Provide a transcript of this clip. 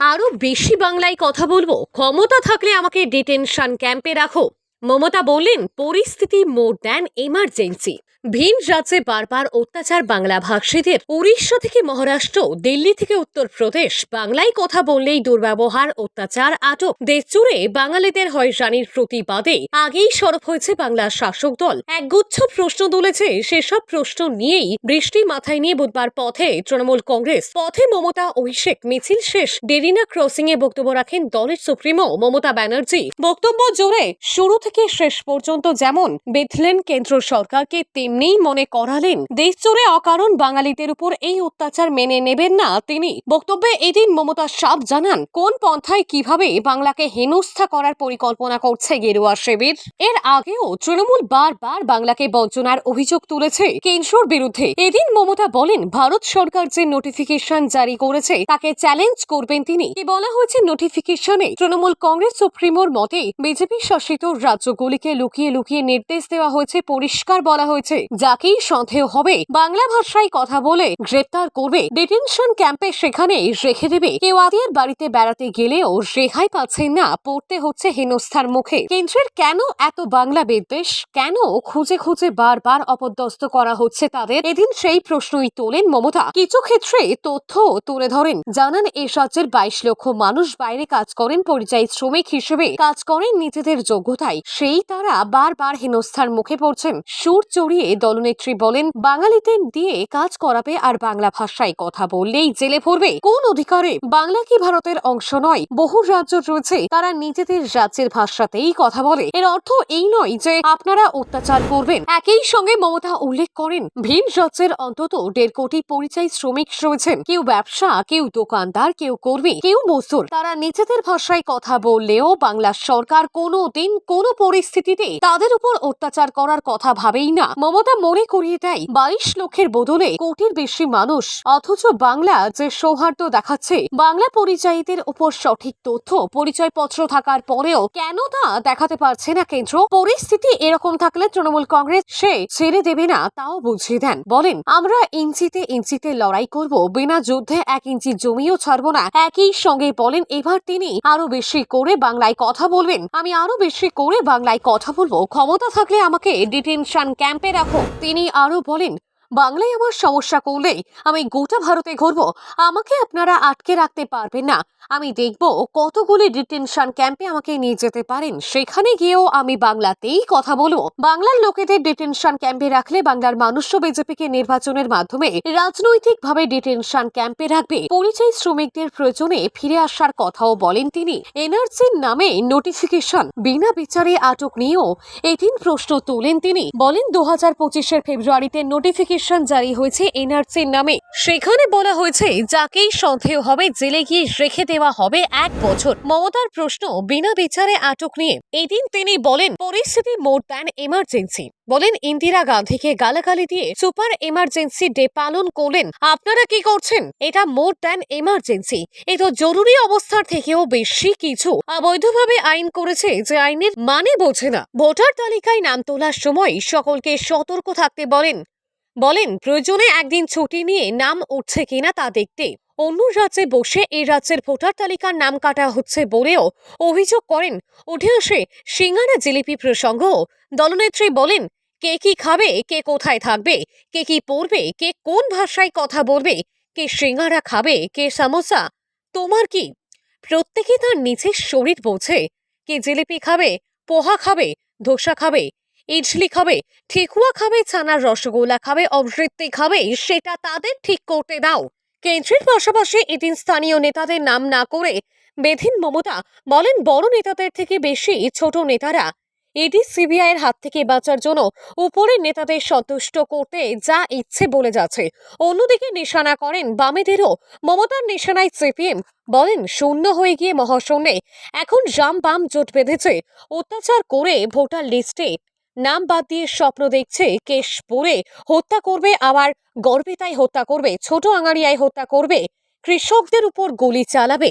আরও বেশি বাংলায় কথা বলব। ক্ষমতা থাকলে আমাকে ডিটেনশন ক্যাম্পে রাখো। মমতা বললেন, পরিস্থিতি মোর দ্যান এমার্জেন্সি ভিন রাজ্যে বারবার অত্যাচার বাংলা ভাষীদের। উড়িষ্যা থেকে মহারাষ্ট্র, দিল্লি থেকে উত্তরপ্রদেশ, বাংলায় কথা বললেই দুর্ব্যবহার, অত্যাচার, আটক। দেশ জুড়ে বাঙালিদের হয়রানির প্রতিবাদে আগেই সরব হয়েছে বাংলা শাসক দল। একগুচ্ছ প্রশ্ন তুলেছে, সেসব প্রশ্ন নিয়েই বৃষ্টি মাথায় নিয়ে বুধবার পথে তৃণমূল কংগ্রেস, পথে মমতা, অভিষেক, মিছিল শেষ। ডেরিনা ক্রসিং এ বক্তব্য রাখেন দলের সুপ্রিমো মমতা ব্যানার্জি। বক্তব্য জোরে, শুরু থেকে শেষ পর্যন্ত যেমন বেথলেন কেন্দ্র সরকারকে তেমনিই মনে করালেন দেশ জুড়ে অকারণ বাঙালিদের উপর এই অত্যাচার মেনে নেবেন না তিনি। বক্তব্যে এদিন মমতা সাপ জানান, কোন পন্থায় কীভাবে বাংলাকে হেনস্থা করার পরিকল্পনা করছে গেরুয়া শিবির এর আগেও তৃণমূল বারবার বাংলাকে বঞ্চনার অভিযোগ তুলেছে কেন্দ্রর বিরুদ্ধে। এদিন মমতা বলেন, ভারত সরকার যে নোটিফিকেশন জারি করেছে, তাকে চ্যালেঞ্জ করবেন তিনি। কি বলা হয়েছে নোটিফিকেশনে? তৃণমূল কংগ্রেস সুপ্রিমোর মতে, বিজেপি শাসিত রাজ্যগুলিকে লুকিয়ে লুকিয়ে নির্দেশ দেওয়া হয়েছে, পরিষ্কার বলা হয়েছে। যাকেই সন্দেহ হবে। বাংলা ভাষায় কথা বলে গ্রেপ্তার করবে। ডিটেনশন ক্যাম্পে সেখানে রেখে দেবে। কেউ আদিয়ার বাড়িতে বেড়াতে গেলেও রেহাই পাচ্ছেন না, পড়তে হচ্ছে হেনস্থার মুখে। কেন্দ্রের কেন এত বাংলা বিদ্বেষ? কেন খুঁজে খুঁজে বারবার অপদস্থ করা হচ্ছে তাদের? এদিন সেই প্রশ্নই তোলেন মমতা। কিছু ক্ষেত্রে তথ্য তুলে ধরেন। জানান এই রাজ্যের বাইশ লক্ষ মানুষ বাইরে কাজ করেন, পরিযায়ী শ্রমিক হিসেবে কাজ করেন নিজেদের যোগ্যতায়। সেই তারা বারবার হেনস্থার মুখে পড়ছেন। সুর চড়িয়ে দলনেত্রী বলেন বাঙালিদের দিয়ে কাজ করাবে আর বাংলা ভাষায় কথা বললেই জেলে পড়বে কোন অধিকারে? বাংলা কি ভারতের অংশ নয়? বহু রাজ্য রয়েছে, তারা নিজেদের রাজ্যের ভাষাতেই কথা বলে। এর অর্থ এই নয় যে আপনারা অত্যাচার করবেন। একই সঙ্গে মমতা উল্লেখ করেন, ভিন রাজ্যের অন্তত দেড় কোটি পরিযায়ী শ্রমিক রয়েছেন। কেউ ব্যবসা, কেউ দোকানদার, কেউ কর্মী, কেউ মজদুর। তারা নিজেদের ভাষায় কথা বললেও বাংলা সরকার কোনো দিন কোনো পরিস্থিতিতে তাদের উপর অত্যাচার করার কথা ভাবেই না। মমতা মনে করিয়ে দেয়, বাইশ লক্ষের বদলে কোটির বেশি মানুষ। অথচ বাংলা যে সৌহার্দ্য দেখাচ্ছে, বাংলা পরিযায়ীদের উপর সঠিক তথ্য, পরিচয়পত্র থাকার পরেও কেন তা দেখাতে পারছে না কেন্দ্র? পরিস্থিতি এরকম থাকলে তৃণমূল কংগ্রেস সে ছেড়ে দেবে না, তাও বুঝিয়ে দেন। বলেন, আমরা ইঞ্চিতে ইঞ্চিতে লড়াই করব, বিনা যুদ্ধে এক ইঞ্চি জমিও ছাড়বো না। একই সঙ্গে বলেন, এবার তিনি আরও বেশি করে বাংলায় কথা বলবেন। আমি আরও বেশি করে বাংলায় কথা বলব। ক্ষমতা থাকলে আমাকে ডিটেনশন ক্যাম্পে রাখো তিনি আরও বলেন বাংলায় আমার সমস্যা করলেই আমি গোটা ভারতে ঘুরবো। আমাকে আপনারা আটকে রাখতে পারবেন না। আমি দেখব কতগুলি ডিটেনশন ক্যাম্পে আমাকে নিয়ে যেতে পারেন। সেখানে গিয়েও আমি বাংলাতেই কথা বলব। বাংলার লোকেদের ডিটেনশন ক্যাম্পে রাখলে বাংলার মানুষ্য বিজেপিকে নির্বাচনের মাধ্যমে রাজনৈতিকভাবে ডিটেনশন ক্যাম্পে রাখবে। পরিযায়ী শ্রমিকদের প্রয়োজনে ফিরে আসার কথাও বলেন তিনি। এনআরসির নামে নোটিফিকেশন। বিনা বিচারে আটক নিয়েও এদিন প্রশ্ন তোলেন তিনি। বলেন, দু হাজার ফেব্রুয়ারিতে নোটিফিকেশন জারি হয়েছে এনআরসির নামে। সেখানে বলা হয়েছে, যাকেই সন্দেহ হবে, জেলে গিয়ে রেখে দেওয়া হবে এক বছর। মমতার প্রশ্ন বিনা বিচারে আটক নিয়ে। এদিন তিনি বলেন, পরিস্থিতি মোর দ্যান এমার্জেন্সি বলেন, ইন্দিরা গান্ধীকে গালাগালি দিয়ে সুপার এমার্জেন্সি ডে পালন করলেন। আপনারা কি করছেন? এটা মোর দ্যান এমার্জেন্সি এ তো জরুরি অবস্থার থেকেও বেশি কিছু। অবৈধভাবে আইন করেছে যে আইনের মানে বোঝে না। ভোটার তালিকায় নাম তোলার সময় সকলকে সতর্ক থাকতে বলেন। বলেন, প্রয়োজনে একদিন ছুটি নিয়ে নাম উঠছে কিনা তা দেখতে। অন্য রাজ্যে বসে এই রাজ্যের ভোটার তালিকার নাম কাটা হচ্ছে বলেও অভিযোগ করেন উঠে আসে সিঙ্গারা জিলিপি প্রসঙ্গ। দলনেত্রী বলেন, কে কি খাবে, কে কোথায় থাকবে, কে কি পড়বে, কে কোন ভাষায় কথা বলবে, কে সিঙ্গারা খাবে, কে সামোসা, তোমার কি? প্রত্যেকে তার নিজের শরীর বোঝে। কে জিলিপি খাবে, পোহা খাবে, ধোসা খাবে ইডলি খাবে, ঠেকুয়া খাবে ছানার রসগোল্লা খাবে অবৃত্তি খাবে, সেটা তাদের ঠিক করতে দাও। কেন্দ্রের পাশাপাশি এদিন স্থানীয় নেতাদের নাম না করে বেধিন মমতা বলেন বড় নেতাদের থেকে বেশি ছোট নেতারা। এটি সিবিআই এর হাত থেকে বাঁচার জন্য উপরের নেতাদের সন্তুষ্ট করতে যা ইচ্ছে বলে যাচ্ছে। অন্যদিকে নিশানা করেন বামেদেরও। মমতার নিশানায় সিপিএম বলেন শূন্য হয়ে গিয়ে মহাশূন্যে। এখন রাম বাম জোট বেঁধেছে। অত্যাচার করে ভোটার লিস্টে নাম বাদ দিয়ে স্বপ্ন দেখছে কেশ পরে হত্যা করবে আবার গর্বে তাই হত্যা করবে, ছোট আঙারিয়ায় হত্যা করবে, কৃষকদের উপর গুলি চালাবে।